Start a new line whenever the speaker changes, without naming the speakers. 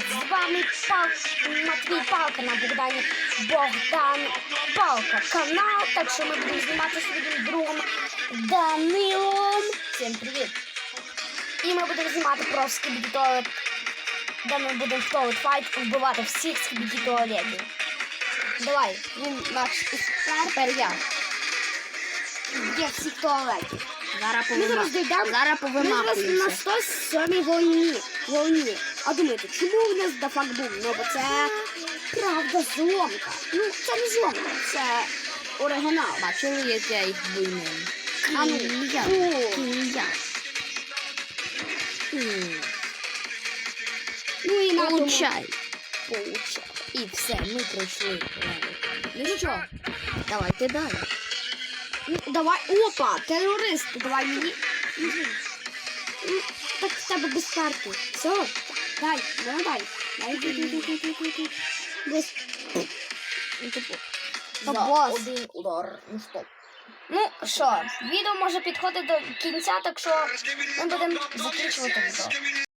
привіт! З вами Пал... Матвій Палка на Богдані Богдан Палка канал. Так що ми будемо знімати своїм другом Данилом. Всім привіт! І ми будемо знімати про скібіді туалет, де ми будемо в туалет файт вбивати всіх скібіді туалетів. Давай, він наш. Тепер я. Є всіх туалетів.
Зараз
Ми зараз.
Зараз
Ми зараз на 107 волні. волні. А думаєте, чому у нас дафак бум? Ну, бо це правда зломка. Ну, це не зломка, це оригінал.
Бачили, як я їх вийму?
А ну,
Кія. Хм.
Ну і на
Получай.
получай.
І все, ми пройшли. Ну нічого. Давайте далі.
Ну, давай, опа, терорист, давай мені. Ну, так в тебе без карти. Все, дай, ну дай. Дай, дай, дай, дай, дай, дай. Без...
Ну, типу,
Та
за
бос.
один удар. Ну.
Ну що, відео може підходити до кінця, так що ми будемо закінчувати відео.